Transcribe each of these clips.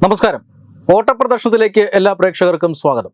നമസ്കാരം. ഓട്ടപ്രദർശനത്തിലേക്ക് എല്ലാ പ്രേക്ഷകർക്കും സ്വാഗതം.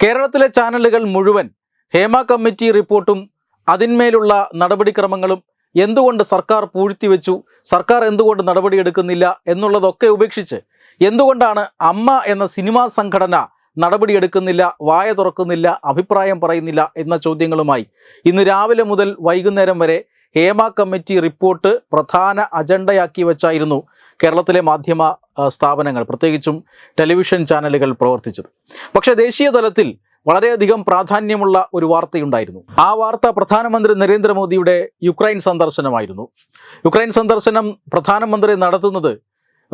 കേരളത്തിലെ ചാനലുകൾ മുഴുവൻ ഹേമ കമ്മിറ്റി റിപ്പോർട്ടും അതിന്മേലുള്ള നടപടിക്രമങ്ങളും എന്തുകൊണ്ട് സർക്കാർ പൂഴ്ത്തിവെച്ചു സർക്കാർ എന്തുകൊണ്ട് നടപടിയെടുക്കുന്നില്ല എന്നുള്ളതൊക്കെ ഉപേക്ഷിച്ച് എന്തുകൊണ്ടാണ് അമ്മ എന്ന സിനിമാ സംഘടന നടപടിയെടുക്കുന്നില്ല വായ തുറക്കുന്നില്ല അഭിപ്രായം പറയുന്നില്ല എന്ന ചോദ്യങ്ങളുമായി ഇന്ന് രാവിലെ മുതൽ വൈകുന്നേരം വരെ ഹേമ കമ്മിറ്റി റിപ്പോർട്ട് പ്രധാന അജണ്ടയാക്കി വെച്ചായിരുന്നു കേരളത്തിലെ മാധ്യമ സ്ഥാപനങ്ങൾ പ്രത്യേകിച്ചും ടെലിവിഷൻ ചാനലുകൾ പ്രവർത്തിച്ചത്. പക്ഷേ ദേശീയ തലത്തിൽ വളരെയധികം പ്രാധാന്യമുള്ള ഒരു വാർത്തയുണ്ടായിരുന്നു. ആ വാർത്ത പ്രധാനമന്ത്രി നരേന്ദ്രമോദിയുടെ യുക്രൈൻ സന്ദർശനമായിരുന്നു. യുക്രൈൻ സന്ദർശനം പ്രധാനമന്ത്രി നടത്തുന്നത്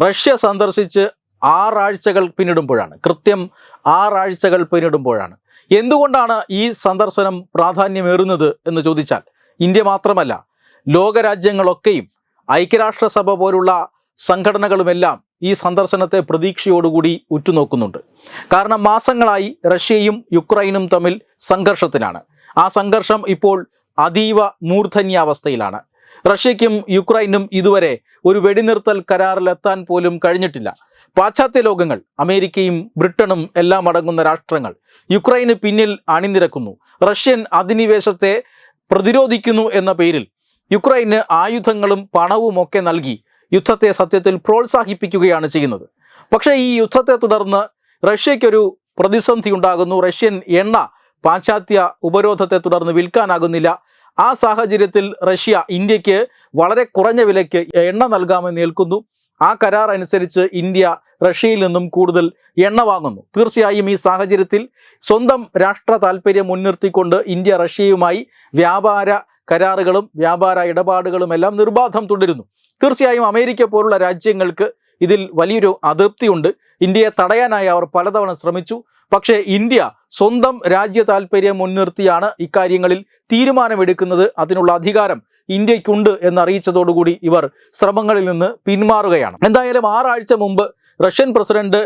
റഷ്യ സന്ദർശിച്ച് ആറാഴ്ചകൾ പിന്നിടുമ്പോഴാണ്. കൃത്യം ആറാഴ്ചകൾ പിന്നിടുമ്പോഴാണ്. എന്തുകൊണ്ടാണ് ഈ സന്ദർശനം പ്രാധാന്യമേറുന്നത് എന്ന് ചോദിച്ചാൽ ഇന്ത്യ മാത്രമല്ല ലോകരാജ്യങ്ങളൊക്കെയും ഐക്യരാഷ്ട്രസഭ പോലുള്ള സംഘടനകളുമെല്ലാം ഈ സന്ദർശനത്തെ പ്രതീക്ഷയോടുകൂടി ഉറ്റുനോക്കുന്നുണ്ട്. കാരണം മാസങ്ങളായി റഷ്യയും യുക്രൈനും തമ്മിൽ സംഘർഷത്തിലാണ്. ആ സംഘർഷം ഇപ്പോൾ അതീവ മൂർധന്യാവസ്ഥയിലാണ്. റഷ്യയ്ക്കും യുക്രൈനും ഇതുവരെ ഒരു വെടിനിർത്തൽ കരാറിലെത്താൻ പോലും കഴിഞ്ഞിട്ടില്ല. പാശ്ചാത്യ ലോകങ്ങൾ അമേരിക്കയും ബ്രിട്ടനും എല്ലാം അടങ്ങുന്ന രാഷ്ട്രങ്ങൾ യുക്രൈന് പിന്നിൽ അണിനിരക്കുന്നു. റഷ്യൻ അധിനിവേശത്തെ പ്രതിരോധിക്കുന്നു എന്ന പേരിൽ യുക്രൈന് ആയുധങ്ങളും പണവും ഒക്കെ നൽകി യുദ്ധത്തെ സത്യത്തിൽ പ്രോത്സാഹിപ്പിക്കുകയാണ് ചെയ്യുന്നത്. പക്ഷേ ഈ യുദ്ധത്തെ തുടർന്ന് റഷ്യയ്ക്കൊരു പ്രതിസന്ധി ഉണ്ടാകുന്നു. റഷ്യൻ എണ്ണ പാശ്ചാത്യ ഉപരോധത്തെ തുടർന്ന് വിൽക്കാനാകുന്നില്ല. ആ സാഹചര്യത്തിൽ റഷ്യ ഇന്ത്യയ്ക്ക് വളരെ കുറഞ്ഞ വിലയ്ക്ക് എണ്ണ നൽകാമെന്ന് ഏൽക്കുന്നു. ആ കരാർ അനുസരിച്ച് ഇന്ത്യ റഷ്യയിൽ നിന്നും കൂടുതൽ എണ്ണ വാങ്ങുന്നു. തീർച്ചയായും ഈ സാഹചര്യത്തിൽ സ്വന്തം രാഷ്ട്ര താല്പര്യം മുൻനിർത്തിക്കൊണ്ട് ഇന്ത്യ റഷ്യയുമായി വ്യാപാര കരാറുകളും വ്യാപാര ഇടപാടുകളും എല്ലാം നിർബാധം തുടരുന്നു. തീർച്ചയായും അമേരിക്ക പോലുള്ള രാജ്യങ്ങൾക്ക് ഇതിൽ വലിയൊരു അതൃപ്തിയുണ്ട്. ഇന്ത്യയെ തടയാനായി അവർ പലതവണ ശ്രമിച്ചു. പക്ഷേ ഇന്ത്യ സ്വന്തം രാജ്യ താല്പര്യം മുൻനിർത്തിയാണ് ഇക്കാര്യങ്ങളിൽ തീരുമാനമെടുക്കുന്നത്. അതിനുള്ള അധികാരം ഇന്ത്യക്കുണ്ട് എന്നറിയിച്ചതോടുകൂടി ഇവർ ശ്രമങ്ങളിൽ നിന്ന് പിന്മാറുകയാണ്. എന്തായാലും ആറാഴ്ച മുമ്പ് റഷ്യൻ പ്രസിഡന്റ്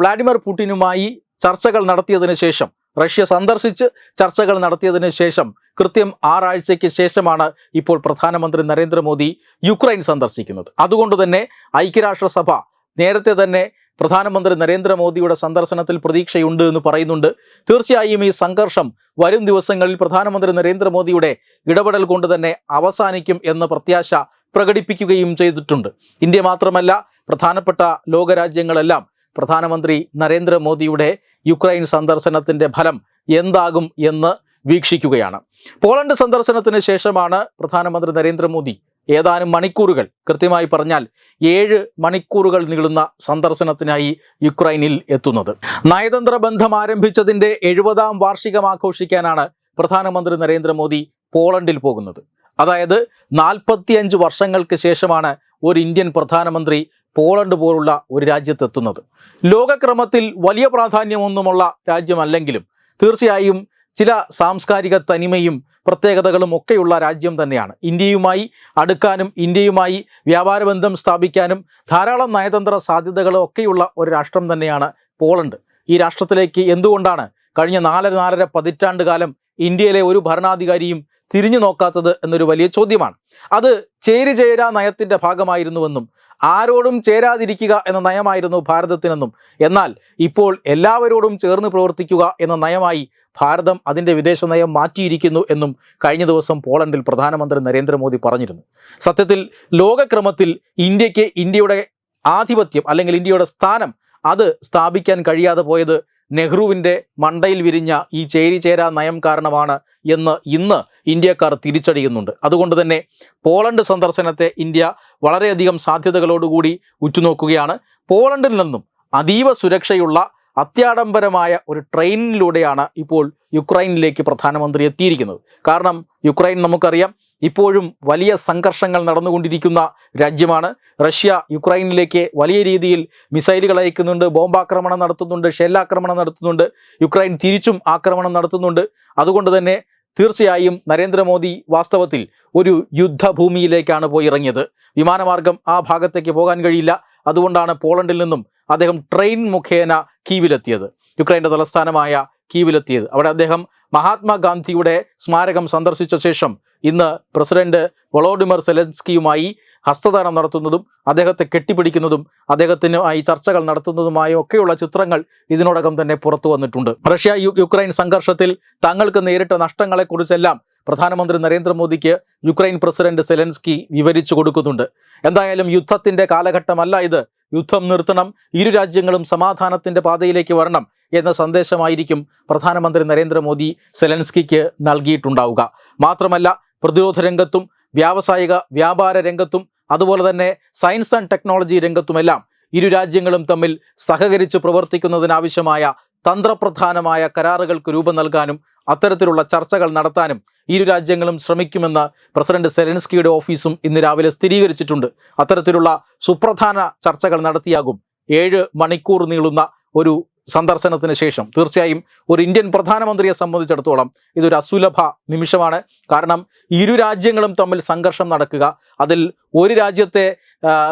വ്ളാഡിമിർ പുടിനുമായി ചർച്ചകൾ നടത്തിയതിനു ശേഷം റഷ്യ സന്ദർശിച്ച് ചർച്ചകൾ നടത്തിയതിനു ശേഷം കൃത്യം ആറാഴ്ചയ്ക്ക് ശേഷമാണ് ഇപ്പോൾ പ്രധാനമന്ത്രി നരേന്ദ്രമോദി യുക്രൈൻ സന്ദർശിക്കുന്നത്. അതുകൊണ്ട് തന്നെ ഐക്യരാഷ്ട്രസഭ നേരത്തെ തന്നെ പ്രധാനമന്ത്രി നരേന്ദ്രമോദിയുടെ സന്ദർശനത്തിൽ പ്രതീക്ഷയുണ്ട് എന്ന് പറയുന്നുണ്ട്. തീർച്ചയായും ഈ സംഘർഷം വരും ദിവസങ്ങളിൽ പ്രധാനമന്ത്രി നരേന്ദ്രമോദിയുടെ ഇടപെടൽ കൊണ്ട് തന്നെ അവസാനിക്കും എന്ന പ്രത്യാശ പ്രകടിപ്പിക്കുകയും ചെയ്തിട്ടുണ്ട്. ഇന്ത്യ മാത്രമല്ല പ്രധാനപ്പെട്ട ലോകരാജ്യങ്ങളെല്ലാം പ്രധാനമന്ത്രി നരേന്ദ്രമോദിയുടെ യുക്രൈൻ സന്ദർശനത്തിന്റെ ഫലം എന്താകും എന്ന് വീക്ഷിക്കുകയാണ്. പോളണ്ട് സന്ദർശനത്തിന് ശേഷമാണ് പ്രധാനമന്ത്രി നരേന്ദ്രമോദി ഏതാനും മണിക്കൂറുകൾ കൃത്യമായി പറഞ്ഞാൽ ഏഴ് മണിക്കൂറുകൾ നീളുന്ന സന്ദർശനത്തിനായി യുക്രൈനിൽ എത്തുന്നത്. നയതന്ത്ര ബന്ധം ആരംഭിച്ചതിന്റെ എഴുപതാം വാർഷികം ആഘോഷിക്കാനാണ് പ്രധാനമന്ത്രി നരേന്ദ്രമോദി പോളണ്ടിൽ പോകുന്നത്. അതായത് നാൽപ്പത്തിയഞ്ച് വർഷങ്ങൾക്ക് ശേഷമാണ് ഒരു ഇന്ത്യൻ പ്രധാനമന്ത്രി പോളണ്ട് പോലുള്ള ഒരു രാജ്യത്തെത്തുന്നത്. ലോകക്രമത്തിൽ വലിയ പ്രാധാന്യമൊന്നുമുള്ള രാജ്യമല്ലെങ്കിലും തീർച്ചയായും ചില സാംസ്കാരിക തനിമയും പ്രത്യേകതകളും ഒക്കെയുള്ള രാജ്യം തന്നെയാണ്. ഇന്ത്യയുമായി അടുക്കാനും ഇന്ത്യയുമായി വ്യാപാര ബന്ധം സ്ഥാപിക്കാനും ധാരാളം നയതന്ത്ര സാധ്യതകളും ഒക്കെയുള്ള ഒരു രാഷ്ട്രം തന്നെയാണ് പോളണ്ട്. ഈ രാഷ്ട്രത്തിലേക്ക് എന്തുകൊണ്ടാണ് കഴിഞ്ഞ നാലര നാലര പതിറ്റാണ്ട് കാലം ഇന്ത്യയിലെ ഒരു ഭരണാധികാരിയും തിരിഞ്ഞു നോക്കാത്തത് എന്നൊരു വലിയ ചോദ്യമാണ്. അത് ചേരി ചേരാ നയത്തിന്റെ ഭാഗമായിരുന്നുവെന്നും ആരോടും ചേരാതിരിക്കുക എന്ന നയമായിരുന്നു ഭാരതത്തിനെന്നും എന്നാൽ ഇപ്പോൾ എല്ലാവരോടും ചേർന്ന് പ്രവർത്തിക്കുക എന്ന നയമായി ഭാരതം അതിന്റെ വിദേശ നയം മാറ്റിയിരിക്കുന്നു എന്നും കഴിഞ്ഞ ദിവസം പോളണ്ടിൽ പ്രധാനമന്ത്രി നരേന്ദ്രമോദി പറഞ്ഞിരുന്നു. സത്യത്തിൽ ലോകക്രമത്തിൽ ഇന്ത്യയ്ക്ക് ഇന്ത്യയുടെ ആധിപത്യം അല്ലെങ്കിൽ ഇന്ത്യയുടെ സ്ഥാനം അത് സ്ഥാപിക്കാൻ കഴിയാതെ പോയത് നെഹ്റുവിന്റെ മണ്ടയിൽ വിരിഞ്ഞ ഈ ചേരി ചേരാ നയം കാരണമാണ് എന്ന് ഇന്ന് ഇന്ത്യക്കാർ തിരിച്ചടിയുന്നുണ്ട്. അതുകൊണ്ട് തന്നെ പോളണ്ട് സന്ദർശനത്തെ ഇന്ത്യ വളരെയധികം സാധ്യതകളോടുകൂടി ഉറ്റുനോക്കുകയാണ്. പോളണ്ടിൽ നിന്നും അതീവ സുരക്ഷയുള്ള അത്യാഡംബരമായ ഒരു ട്രെയിനിലൂടെയാണ് ഇപ്പോൾ യുക്രൈനിലേക്ക് പ്രധാനമന്ത്രി എത്തിയിരിക്കുന്നത്. കാരണം യുക്രൈൻ നമുക്കറിയാം ഇപ്പോഴും വലിയ സംഘർഷങ്ങൾ നടന്നുകൊണ്ടിരിക്കുന്ന രാജ്യമാണ്. റഷ്യ യുക്രൈനിലേക്ക് വലിയ രീതിയിൽ മിസൈലുകൾ അയക്കുന്നുണ്ട് ബോംബാക്രമണം നടത്തുന്നുണ്ട് ഷെല്ലാക്രമണം നടത്തുന്നുണ്ട് യുക്രൈൻ തിരിച്ചും ആക്രമണം നടത്തുന്നുണ്ട്. അതുകൊണ്ട് തന്നെ തീർച്ചയായും നരേന്ദ്രമോദി വാസ്തവത്തിൽ ഒരു യുദ്ധഭൂമിയിലേക്കാണ് പോയി ഇറങ്ങിയത്. വിമാനമാർഗം ആ ഭാഗത്തേക്ക് പോകാൻ കഴിയില്ല. അതുകൊണ്ടാണ് പോളണ്ടിൽ നിന്നും അദ്ദേഹം ട്രെയിൻ മുഖേന കീവിലെത്തിയത്. യുക്രൈന്റെ തലസ്ഥാനമായ കീവിലെത്തിയത്. അവിടെ അദ്ദേഹം മഹാത്മാഗാന്ധിയുടെ സ്മാരകം സന്ദർശിച്ച ശേഷം ഇന്ന് പ്രസിഡന്റ് വളോഡിമർ സെലൻസ്കിയുമായി ഹസ്തദാനം നടത്തുന്നതും അദ്ദേഹത്തെ കെട്ടിപ്പിടിക്കുന്നതും അദ്ദേഹത്തിനുമായി ചർച്ചകൾ നടത്തുന്നതുമായ ഒക്കെയുള്ള ചിത്രങ്ങൾ ഇതിനോടകം തന്നെ പുറത്തു വന്നിട്ടുണ്ട്. റഷ്യ യുക്രൈൻ സംഘർഷത്തിൽ തങ്ങൾക്ക് നേരിട്ട നഷ്ടങ്ങളെക്കുറിച്ചെല്ലാം പ്രധാനമന്ത്രി നരേന്ദ്രമോദിക്ക് യുക്രൈൻ പ്രസിഡന്റ് സെലൻസ്കി വിവരിച്ചു കൊടുക്കുന്നുണ്ട്. എന്തായാലും യുദ്ധത്തിന്റെ കാലഘട്ടമല്ല ഇത്. യുദ്ധം നിർത്തണം ഇരു രാജ്യങ്ങളും സമാധാനത്തിന്റെ പാതയിലേക്ക് വരണം എന്ന സന്ദേശമായിരിക്കും പ്രധാനമന്ത്രി നരേന്ദ്രമോദി സെലൻസ്കിക്ക് നൽകിയിട്ടുണ്ടാവുക. മാത്രമല്ല പ്രതിരോധ രംഗത്തും വ്യാവസായിക വ്യാപാര രംഗത്തും അതുപോലെ തന്നെ സയൻസ് ആൻഡ് ടെക്നോളജി രംഗത്തുമെല്ലാം ഇരു രാജ്യങ്ങളും തമ്മിൽ സഹകരിച്ച് പ്രവർത്തിക്കുന്നതിനാവശ്യമായ തന്ത്രപ്രധാനമായ കരാറുകൾക്ക് രൂപം നൽകാനും അത്തരത്തിലുള്ള ചർച്ചകൾ നടത്താനും ഇരു രാജ്യങ്ങളും ശ്രമിക്കുമെന്ന് പ്രസിഡന്റ് സെലൻസ്കിയുടെ ഓഫീസും ഇന്ന് രാവിലെ സ്ഥിരീകരിച്ചിട്ടുണ്ട്. അത്തരത്തിലുള്ള സുപ്രധാന ചർച്ചകൾ നടത്തിയാകും. ഏഴ് മണിക്കൂർ നീളുന്ന ഒരു സന്ദർശനത്തിന് ശേഷം. തീർച്ചയായും ഒരു ഇന്ത്യൻ പ്രധാനമന്ത്രിയെ സംബന്ധിച്ചിടത്തോളം ഇതൊരു അസുലഭ നിമിഷമാണ്. കാരണം ഇരു രാജ്യങ്ങളും തമ്മിൽ സംഘർഷം നടക്കുക അതിൽ ഒരു രാജ്യത്തെ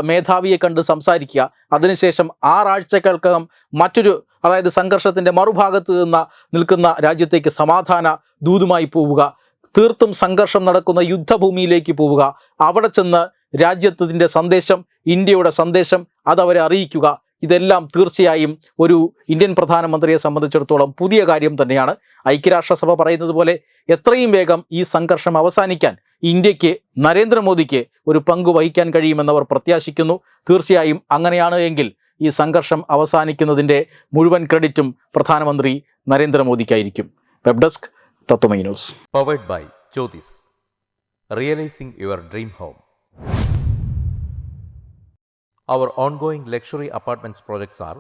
മേധാവിയെ കണ്ട് സംസാരിക്കുക അതിനുശേഷം ആറാഴ്ചകൾക്കകം മറ്റൊരു അതായത് സംഘർഷത്തിന്റെ മറുഭാഗത്ത് നിന്ന് നിൽക്കുന്ന രാജ്യത്തേക്ക് സമാധാന ദൂതുമായി പോവുക തീർത്തും സംഘർഷം നടക്കുന്ന യുദ്ധഭൂമിയിലേക്ക് പോവുക അവിടെ ചെന്ന് രാജ്യത്തിന്റെ സന്ദേശം ഇന്ത്യയുടെ സന്ദേശം അതവരെ അറിയിക്കുക ഇതെല്ലാം തീർച്ചയായും ഒരു ഇന്ത്യൻ പ്രധാനമന്ത്രിയെ സംബന്ധിച്ചിടത്തോളം പുതിയ കാര്യം തന്നെയാണ്. ഐക്യരാഷ്ട്രസഭ പറയുന്നത് പോലെ എത്രയും വേഗം ഈ സംഘർഷം അവസാനിക്കാൻ ഇന്ത്യയ്ക്ക് നരേന്ദ്രമോദിക്ക് ഒരു പങ്ക് വഹിക്കാൻ കഴിയുമെന്നവർ പ്രത്യാശിക്കുന്നു. തീർച്ചയായും അങ്ങനെയാണ് എങ്കിൽ ഈ സംഘർഷം അവസാനിക്കുന്നതിന്റെ മുഴുവൻ ക്രെഡിറ്റും പ്രധാനമന്ത്രി നരേന്ദ്രമോദിക്കായിരിക്കും web desk Tatwamayi news Powered by Jyotis. Realizing your dream home. Our ongoing luxury apartments projects are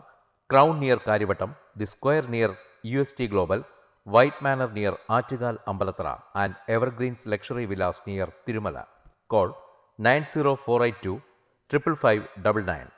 Crown near Karivattam, The Square near UST Global, White Manor near Achigal Ambalatra, and Evergreens Luxury Villas near Tirumala. Call 90482 55599.